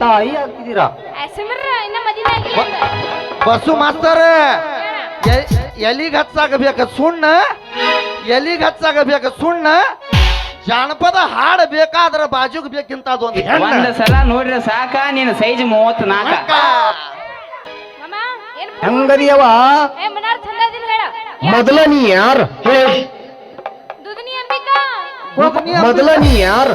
ತಾಯಿ ಆಗ್ತಿದ್ದೀರಾ. Bus master. ಎಲಿಗೆ ಹಚ್ಚಾಗಬೇಕ ಸುಣ್ಣ ಎಲಿಗೆ ಹಚ್ಚಾಗಬೇಕ ಸುಣ್ಣ ಜಾನಪದ ಹಾಡು ಬೇಕಾದ್ರ ಬಾಜುಗ್ ಬೇಕಿಂತ ಅದೊಂದು ಒಂದ್ ಸಲ ನೋಡ್ರಿ ಸಾಕ ನಿನ್ನ ಸೈಜ್ ಮೂವತ್ ನಾಲ್ಕ ಹೆಂಗದಿಯವ ಏ ಮನಾರ್ ಚಂದ ಅದಿಲ್ಲ ಹೇಳ. ಮೊದಲ ನೀ ಯಾರು? ಮೊದಲ ನೀ ಯಾರು?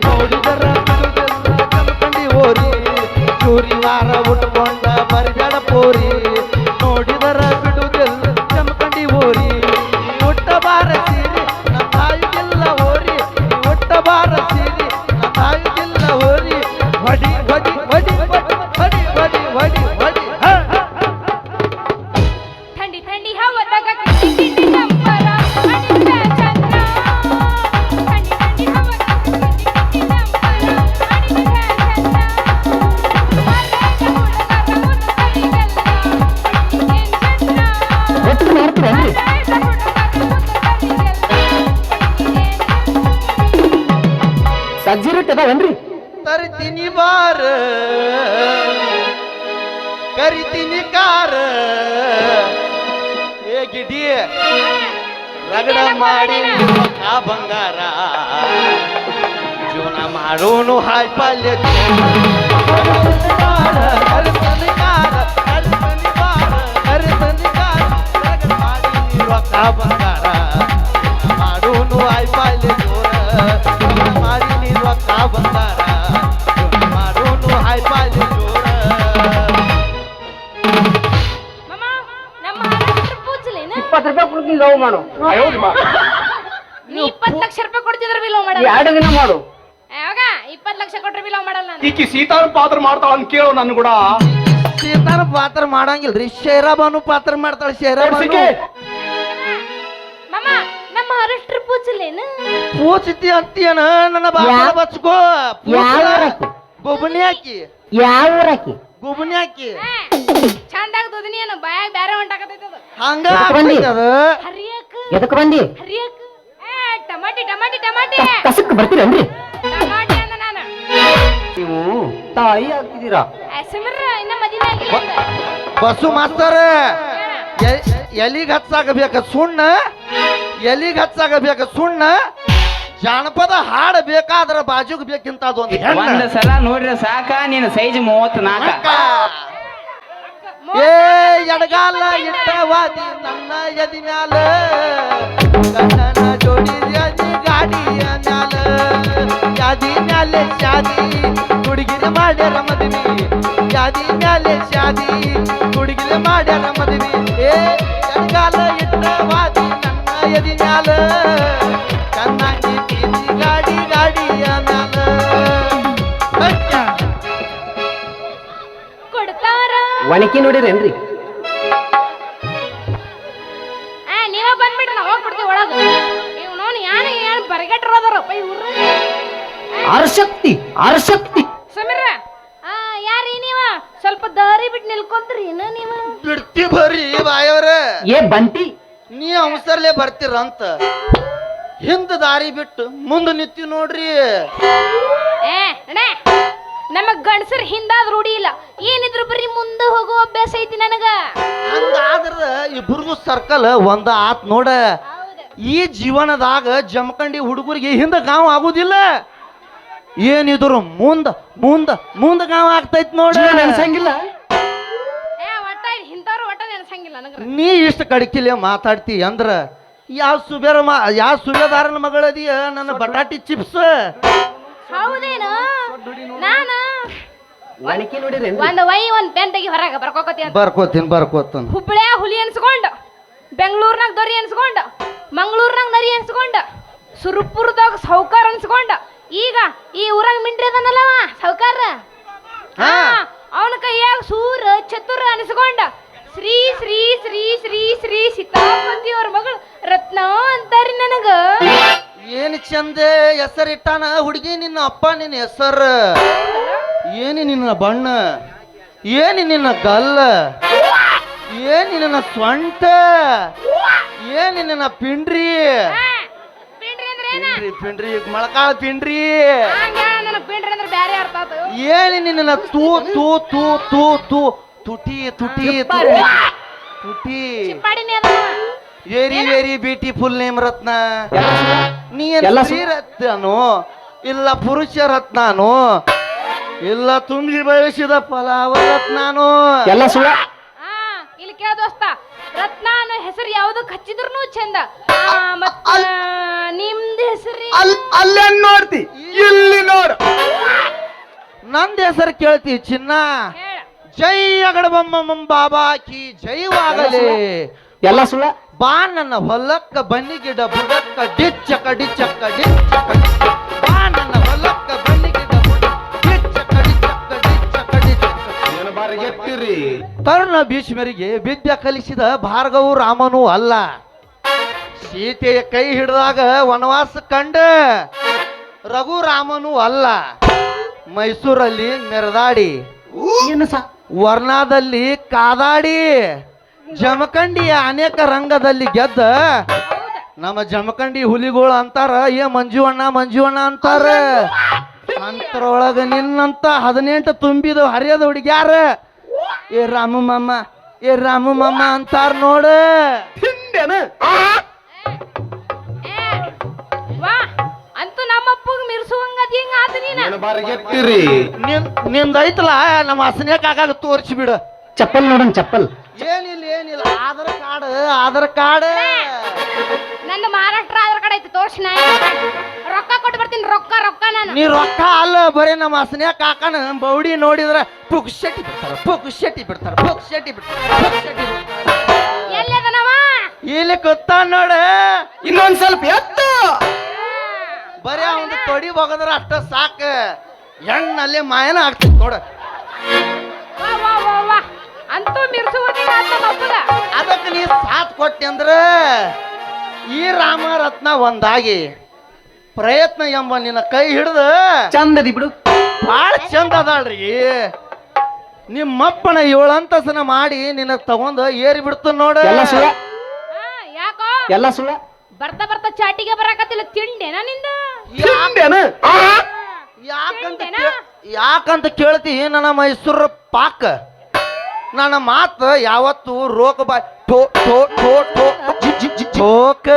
ಹುಡುಗರ ಕಲ್ಕಂಡಿ ಓರಿ ಚೂರಿ ವಾರ ಉಟ್ಕೊ ರಗಡ ಮಾಡಿ ಆ ಬಂಗಾರ. ಜೀವನ ಮಾಡೋನು ಹಾಯ್ ಪಾಲ್ಯ ಬಂಗಾರ ಮಾಡೋನು ಹಾಯ್ ಪಾಲ್ಯ ಜೋರ. ಮಾಡಿ ನೀನು ಬಂಗಾರ. ಕೊಡ್ತೀನಿ ಲವ್ ಮಾಡು. ನೀ ಇಪ್ಪತ್ತು ಲಕ್ಷ ರೂಪಾಯಿ ಕೊಡ್ತಿದ್ರ ಬಿಲೋ ಮಾಡಲ್ಲ. ಎರಡು ದಿನ ಮಾಡು. ಯಾವಾಗ ಇಪ್ಪತ್ತು ಲಕ್ಷ ಕೊಟ್ರೆ ಬಿಲೋ ಮಾಡಲ್ಲ ನಾನು. ಈಕಿ ಸೀತಾರ ಪಾತ್ರ ಮಾಡ್ತಾಳ ಅಂತ ಕೇಳು ನನ್ ಕೂಡ. ಸೀತಾರ ಪಾತ್ರ ಮಾಡಂಗಿಲ್ರಿ. ಶೇರಾಬಾನು ಪಾತ್ರ ಮಾಡ್ತಾಳ ಶೇರಾಬಾನು. ಮಾಮ ನಮ್ಮ ಮಹಾರಾಷ್ಟ್ರ ಪೂಜಲೇನ? ಪೂಚಿತಿ ಅಂತೀಯನ ನನ್ನ ಬಾಳ ಬಚ್ಕೋ? ಬೊಬ್ಬನಿ ಹಾಕಿ. ಯಾವ ಊರಾಕಿ ಬೊಬ್ಬನಿ ಹಾಕಿ. ಚಂದಾಗ ದುದಿನಿ ಏನು? ಬಾಯಾಗ ಬ್ಯಾರೆ ಹೊಂಟಾಕತೈತಿ ಅದು. ಹಂಗ ಎದಕ್ ಬಂದಿ? ಆಗ್ತೈತೆ ಅದು. ಹರಿಯಕ್. ಎದಕ್ ಬಂದಿ? ಹರಿಯಕ್. ಏ ಟಮಾಟಿ ಟಮಾಟಿ ಟಮಾಟಿ. ಕಸಕ್ ಬರ್ತೀರೇನ್ರಿ? ಟಮಾಟಿ ಅಂದ ನಾನು. ನೀವು ತಾಯಿ ಆಗ್ತಿದ್ದೀರಾ? ಏ, ಸುಮ್ರ ಇನ್ನ ಮದುವೆ ಆಗಿಲ್ಲ ಅಂತ. ಬಸ್ಸು ಮಾಸ್ತರ್ ಹೇಳ. ಎಲಿಗೆ ಹಚ್ಚಾಗಬೇಕ ಸುಣ್ಣ? ಎಲಿಗೆ ಹಚ್ಚಾಗಬೇಕ ಸುಣ್ಣ? ಜಾನಪದ ಹಾಡ ಬೇಕಾದ್ರ ಬಾಜುಗ್ ಬೇಕಿಂತ ಅದೊಂದು ಒಂದ್ ಸಲ ನೋಡ್ರಿ ಸಾಕ ನೀನು ಸೈಜ್ ಮೂವತ್ ನಾಲ್ಕ ಏ ಎಡಗಾಲ ಇಟ್ಟವಾದಿ ನನ್ನ ಎದಿ ಮ್ಯಾಲ. ಗಂಡನ ಜೋಡಿ ಯಾದಿ ಗಾಡಿಯ ಮ್ಯಾಲ. ಯಾದಿ ಮ್ಯಾಲೆ ಶಾದಿ ಹುಡುಗಿನ ಮಾಡ್ಯಾರ ರಮದಿನಿ ಯಾದಿ ಮ್ಯಾಲೆ ಶಾದಿ ಹುಡುಗಿನ ಮಾಡ್ಯಾರ ರಮದಿನಿ ಏ ಎಡಗಾಲ ಇಟ್ಟವಾದಿ ನನ್ನ ಎದಿ ಮ್ಯಾಲ. ಒಣಕಿ ನೋಡಿರೇನ್ರಿ? ನೀವ ಬಂದ್ಬಿಡ್ರಿ ನಾವು ಹೋಗ್ಬಿಡ್ತೀವಿ ಒಳಗ. ನೀವು ನೋಡಿ ಯಾನ ಏನು ಬರಗಟ್ರ ಅದಾರಪ್ಪ ಇವ್ರು ಅರಶಕ್ತಿ ಅರಶಕ್ತಿ. ಸಮೀರ ಆ ಯಾರೀ ನೀವ? ಸ್ವಲ್ಪ ದಾರಿ ಬಿಟ್ಟು ನಿಲ್ಕೊಂತ್ರಿ ಏನ ನೀವು? ಬಿಡ್ತಿ ಬರ್ರಿ ಬಾಯವ್ರೆ. ಏ ಬಂತಿ ನೀ ಅವಸರ್ಲೆ ಬರ್ತೀರಂತ ಹಿಂದ ದಾರಿ ಬಿಟ್ಟು ಮುಂದೆ ನಿಂತೀವಿ ನೋಡ್ರಿ. ಏ ನಡೆ. ನಮಗ್ ಗಂಡಸರ್ ಹಿಂದಾದ್ ರೂಢಿ ಇಲ್ಲ ಏನಿದ್ರು ಬರೀ ಮುಂದೆ ಹೋಗೋ ಅಭ್ಯಾಸ ಐತಿ ನನಗ. ಹಂಗಾದ್ರ ಇಬ್ರದು ಸರ್ಕಲ್ ಒಂದ ಆತ್ ನೋಡ. ಈ ಜೀವನದಾಗ ಜಮಖಂಡಿ ಹುಡುಗರಿಗೆ ಹಿಂದೆ ಗಾಂವ್ ಆಗುದಿಲ್ಲ. ಏನಿದ್ರು ಮುಂದ ಮುಂದ ಮುಂದ ಗಾಂವ್ ಆಗ್ತೈತ್ ನೋಡ. ನೆನ್ಸಂಗಿಲ್ಲ? ಏ ಒಟ್ಟ ಇಂಥವ್ರು ಒಟ್ಟ ನೆನ್ಸಂಗಿಲ್ಲ ನನಗ. ನೀ ಇಷ್ಟ ಕಡಕಿಲೆ ಮಾತಾಡ್ತಿ ಅಂದ್ರ ಯಾವ ಸುಬೇರ ಮ ಯಾವ ಸುಬೇದಾರನ ಮಗಳದಿಯ ನನ್ನ ಬಟಾಟಿ ಚಿಪ್ಸ್? ಹೌದೇನು? ನಾನ ಒಣಕಿ ನೋಡಿರಿ ಒಂದ್ ವೈ ಪೆನ್ ತೆಗಿ ಹೊರಗ ಬರ್ಕೋಕತಿ ಅಂತ. ಬರ್ಕೋತೀನಿ ಹುಲಿ ಅನ್ಸ್ಕೊಂಡ್ ಬೆಂಗಳೂರ್ನಾಗ ದೊರಿ ಅನ್ಸ್ಕೊಂಡ್ ಮಂಗಳೂರ್ನಾಗ ನರಿ ಅನ್ಸ್ಕೊಂಡ್ ಸುರ್ಪುರದಾಗ ಸೌಕಾರ ಅನ್ಸ್ಕೊಂಡ್ ಈಗ ಈ ಊರಾಗ ಮಿಂಟ್ರಿ ಅದನ್ನಲ್ಲವ ಸೌಕಾರ? ಅವನ ಕೈಯಾಗ ಸೂರ ಚತುರ ಅನ್ಸ್ಕೊಂಡ್ ಶ್ರೀ ಶ್ರೀ ಶ್ರೀ ಶ್ರೀ ಶ್ರೀ ಸೀತಾಪತಿ ಅವ್ರ ಮಗಳು ರತ್ನ ಅಂತಾರಿ ನನಗ. ಏನ್ ಚಂದ ಹೆಸರಿಟ್ಟಾನ ಹುಡುಗಿ ನಿನ್ನ ಅಪ್ಪ ನಿನ್ನ ಹೆಸರು? ಏನಿ ನಿನ್ನ ಬಣ್ಣ? ಏನಿ ನಿನ್ನ ಗಲ್ಲ? ಏನಿ ನಿನ್ನ ಸ್ವಂಟ? ಏನಿ ನಿನ್ನ ಪಿಂಡ್ರಿ? ಪಿಂಡ್ರಿ ಅಂದ್ರೆ ಏನ? ಪಿಂಡ್ರಿ ಮೊಳಕಾಳ ಪಿಂಡ್ರಿ. ಏನಿ ನಿನ್ನ ತೂ ತೂ ತೂ ತೂ ತೂ. ತುಟಿ ತುಟಿ ತುಟಿ. ತುಟಿ. ಚಿಪ್ಪಾಡಿನೇ ಅದವ very very beautiful name Ratna. ನೀ ಎಲ್ಲ ಸ್ತ್ರೀ ರತ್ನನು ಇಲ್ಲ ಪುರುಷ ರತ್ನಾನು ಇಲ್ಲ ತುಂಬಿ ಬಯಸಿದ ಫಲಾವ ನಾನು. ಎಲ್ಲ ಸುಳ ಆ ಇಲ್ಲಿ ಕೇಳ ದೋಸ್ತ. ರತ್ನ ಅನ್ನೋ ಹೆಸರು ಯಾವ್ದಕ್ ಹಚ್ಚಿದ್ರು ಚಂದ. ಆ, ಮತ್ತ ನಿಮ್ದು ಹೆಸರು ಅಲ್ ಅಲ್ಲೇ ನೋಡ್ತಿ? ಇಲ್ಲಿ ನೋಡು. ನಂದ ಹೆಸರು ಕೇಳ್ತಿ ಚಿನ್ನ. ಹೇಳ ಜೈ ಅಗಡಬಮ್ಮ ಬಾಬಾ ಕಿ ಜೈವಾಗಲೇ ಎಲ್ಲ ಸುಳ ಬಾ ನನ್ನ ಹೊಲಕ್ಕ ಬನ್ನಿ ಗಿಡ ಬುಡಕ್ಕ ಡಿಚ್ಚಕ ಡಿಚ್ಚಕ ಡಿಚ್ಚಕ ಬಾ ಬಾರಿ ತರುಣ ಕರ್ಣ ಭೀಷ್ಮರಿಗೆ ವಿದ್ಯೆ ಕಲಿಸಿದ ಭಾರ್ಗವು ರಾಮನು ಅಲ್ಲ. ಸೀತೆಯ ಕೈ ಹಿಡಿದಾಗ ವನವಾಸ ಕಂಡ ರಘುರಾಮನು ಅಲ್ಲ. ಮೈಸೂರಲ್ಲಿ ಮೆರೆದಾಡಿ ವರ್ಣದಲ್ಲಿ ವರ್ಣಾದಲ್ಲಿ ಕಾದಾಡಿ. ಜಮಖಂಡಿಯ ಅನೇಕ ರಂಗದಲ್ಲಿ ಗೆದ್ದ. ನಮ್ಮ ಜಮಖಂಡಿ ಹುಲಿಗಳು ಅಂತಾರ ಏ ಮಂಜುವಣ್ಣ ಮಂಜುವಣ್ಣ ಅಂತಾರ. ಅಂತರೊಳಗ ನಿನ್ನಂತ ಹದಿನೆಂಟು ತುಂಬಿದ ಹರಿಯದ ಹುಡುಗ್ಯಾರ. ಏ ರಾಮು ಮಾಮ ಏ ರಾಮು ಮಾಮ ಅಂತಾರ ನೋಡ. ಹಿಂದೆನ ಅಂತೂ ನಮ್ಮಪ್ಪಗ್ ಮಿರ್ಸುವಂಗದ ಹೆಂಗ ಆತ ನೀನ? ಏನು ಬಾರಿ ಎತ್ತಿರಿ ನಿನ್ನಿಂದ ಐತಲ್ಲ ನಮ್ಮ ಹಸನ್ಯಾಕ ಆಗಾಗ ತೋರಿಸಿ ಬಿಡು. ಚಪ್ಪಲ್ ನೋಡನ್ ಚಪ್ಪಲ್. ಏನಿಲ್ಲ ಏನಿಲ್ಲ. Aadhaar card Aadhaar card. ನಂದು ಮಹಾರಾಷ್ಟ್ರ ಆಧಾರ್ ಕಾರ್ಡ್ ಐತಿ ತೋರ್ಸಿ ನಾ ರೊಕ್ಕ ಕೊಟ್ಟು ಬರ್ತೀನಿ ರೊಕ್ಕ ರೊಕ್ಕ ನಾನು. ನೀ ರೊಕ್ಕ ಅಲ್ಲ ಬರೀ ನಮ್ಮ ಹಸನ್ಯಾಕ ಕಾಕನ ಬೌಡಿ ನೋಡಿದ್ರ ಪುಕ್ ಶೆಟ್ಟಿ ಬಿಡ್ತಾರ ಪುಕ್ ಶೆಟ್ಟಿ ಬಿಡ್ತಾರ ಪುಕ್ ಶೆಟ್ಟಿ ಬಿಡ್ತಾರ ಎಲ್ಲಿ ಅದನವ? ಇಲ್ಲಿ ಕುತ್ತ ನೋಡ. ಇನ್ನೊಂದ್ ಸ್ವಲ್ಪ ಎತ್ತು. ಬರೀ ಅವನು ತೊಡಿ ಹೋಗದ್ರ ಅಷ್ಟ ಸಾಕ. ಹೆಣ್ಣಲ್ಲಿ ಮಾಯನ ಆಗ್ತೈತಿ ನೋಡ. ವಾ ವಾ ವಾ ವಾ. ಅಂತೂ ಅದಕ್ಕೆ ನೀ ಸಾತ್ ಕೊಟ್ಟಿ ಅಂದ್ರ ಈ ರಾಮ ರತ್ನ ಒಂದಾಗಿ ಪ್ರಯತ್ನ ಎಂಬ ನಿನ್ನ ಕೈ ಹಿಡಿದು ಚಂದದಿ ಬಿಡು. ಭಾಳ ಚಂದ ಅದಾಳ್ರಿ. ನಿಮ್ಮಪ್ಪನ ಏಳಂತಸನ ಮಾಡಿ ನಿನ್ನ ತಗೊಂಡು ಏರಿ ಬಿಡ್ತು ನೋಡ. ಎಲ್ಲ ಸುಳ ಯಾಕೋ? ಎಲ್ಲ ಸುಳ ಬರ್ತಾ ಬರ್ತಾ ಚಾಟಿಗೆ ಬರಕತ್ತಿಲ್ಲ. ತಿಂಡೆನ ನಿಂದ? ತಿಂಡೆನ ಯಾಕಂತ ಯಾಕಂತ ಕೇಳ್ತಿ ನನ್ನ ಮೈಸೂರು ಪಾಕ? ನನ್ನ ಮಾತು ಯಾವತ್ತು ರೋಗ ಬಾ ಠೋ ಠೋ ಠೋ ಠೋ ಠೋಕ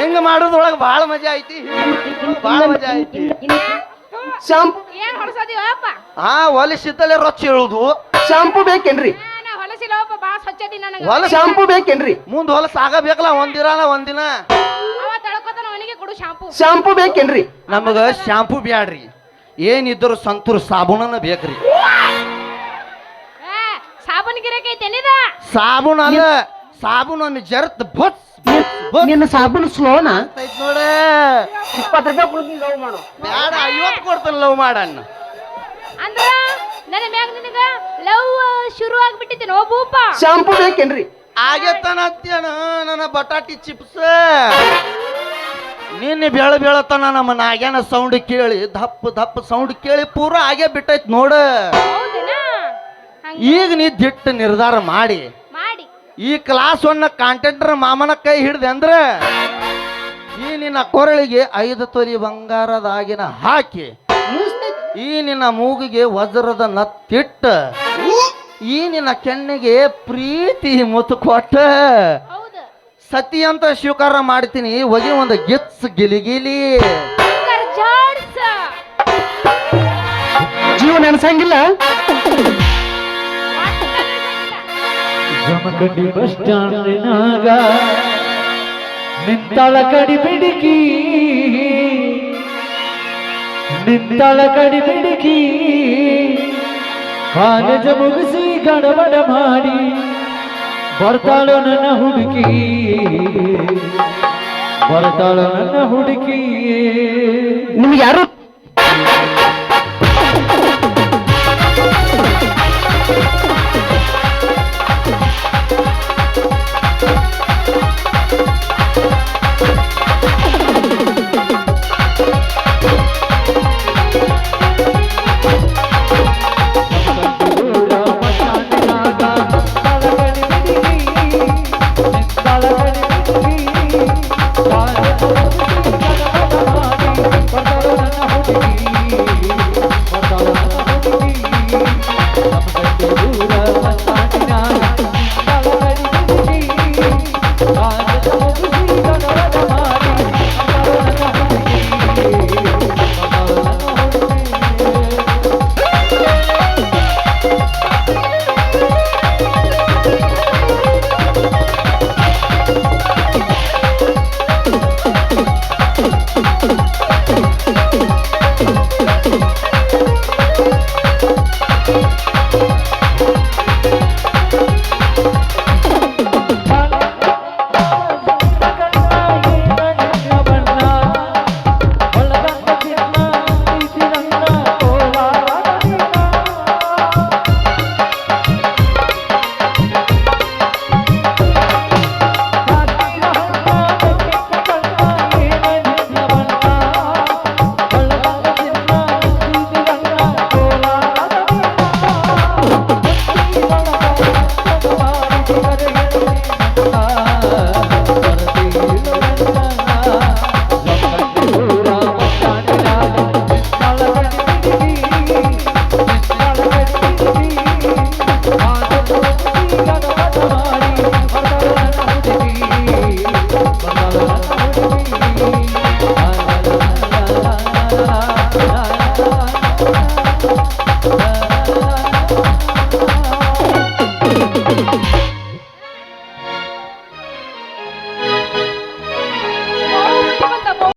ಹಿಂಗ ಮಾಡೋದ್ರೊಳಗೆ ಬಹಳ ಮಜಾ ಐತಿ. ಬಹಳ ಮಜಾ ಐತಿ. ಶಾಂಪು. ಏನ್ ಹಾ ಹೊಲಿಸಿದ್ದಲ್ಲೇ ರೊಚ್ಚ ಹೇಳುದು ಶಾಂಪು ಬೇಕೇನ್ರಿ? ನಾ ಹೊಲಸಿಲ್ಲ ಅಪ್ಪ ಬಾ ಸ್ವಚ್ಛದಿ ನನಗ. ಹೊಲ ಶಾಂಪು ಬೇಕೇನ್ರಿ? ಮುಂದ್ ಹೊಲಸ ಆಗಬೇಕಲ್ಲ ಒಂದಿರಲ್ಲ ಒಂದಿನ. ಅವ ತಳ್ಕೊತಾನ ಅವನಿಗೆ ಕೊಡು ಶಾಂಪು. ಶಾಂಪು ಬೇಕೇನ್ರಿ? ನಮಗ ಶಾಂಪು ಬ್ಯಾಡ್ರಿ. ಏನಿದ್ರು ಸಂತೂರ್ ಸಾಬೂನನ ಬೇಕ್ರಿ. ಏ ಸಾಬೂನ್ ಗಿರಕ್ ಐತೇನಿದ? ಸಾಬೂನ್ ಅಲ್ಲ ಸಾಬೂನ್ ಜರ್ತ್ ಬೊಟ್ಸ್ ನಿನ್ನ ಸಾಬೂನು ಸ್ಲೋನಾ? ನೋಡ. ಇಪ್ಪತ್ತು ರೂಪಾಯಿ ಕೊಡ್ತೀನಿ ಲವ್ ಮಾಡು. ಬೇಡ ಐವತ್ತು ಕೊಡ್ತಾನ ಲವ್ ಮಾಡಣ್ಣ ಅಂದ್ರ ನನ್ನ ಮ್ಯಾಗ ನಿನಗ ಲವ್ ಶುರು ಆಗ್ಬಿಟ್ಟಿದ್ದೇನೆ. ಓ ಭೂಪ. ಶಾಂಪು ಬೇಕೇನ್ರಿ ಆಗೇತನ ಅತ್ತೇನ ನನ್ನ ಬಟಾಟಿ ಚಿಪ್ಸ್. ನಿನ್ನೆ ಬೆಳ ಬೆಳತನ ನಮ್ಮ ನಾಗ್ಯಾನ ಸೌಂಡ್ ಕೇಳಿ ದಪ್ಪ ದಪ್ಪ ಸೌಂಡ್ ಕೇಳಿ ಪೂರ ಆಗೇ ಬಿಟ್ಟೈತ್ ನೋಡ. ಹೌದೇನಾ? ಈಗ ನೀ ದಿಟ್ಟ ನಿರ್ಧಾರ ಮಾಡಿ. ಈ ಕ್ಲಾಸ್ ಒನ್ನ ಕಾಂಟ್ರಾಕ್ಟರ್ ಮಾಮನ ಕೈ ಹಿಡ್ದೆ ಅಂದ್ರೆ ಈ ನಿನ್ನ ಕೊರಳಿಗೆ ಐದು ತೊಲಿ ಬಂಗಾರದಾಗಿನ ಹಾಕಿ ಈ ನಿನ್ನ ಮೂಗಿಗೆ ವಜ್ರದ ನತ್ತಿಟ್ಟ ಈ ನಿನ್ನ ಕೆಣ್ಣಿಗೆ ಪ್ರೀತಿ ಮುತ್ತು ಕೊಟ್ಟ. ಹೌದು. ಸತಿ ಅಂತ ಸ್ವೀಕಾರ ಮಾಡ್ತೀನಿ ಒಗೆ ಒಂದು ಗಿತ್ಸ್ ಗಿಲಿಗಿಲಿ ಜೀವ ನೆನಸಂಗಿಲ್ಲ? ಜಮಖಂಡಿ ಬಸ್ ಸ್ಟ್ಯಾಂಡಿನಾಗ ನಿಂತಳ ಕಡಿ ಬಿಡಿಕಿ. ನಿಂತಳ ಕಡಿ ಬಿಡಿಕಿ. ಕಾಲೇಜ ಮುಗಿಸಿ ಗಡಬಡ ಮಾಡಿ ಬರ್ತಾಳು ನನ್ನ ಹುಡುಕಿ. ಬರ್ತಾಳು ನನ್ನ ಹುಡುಕಿ. ನಿಮ್ಗೆ ಯಾರು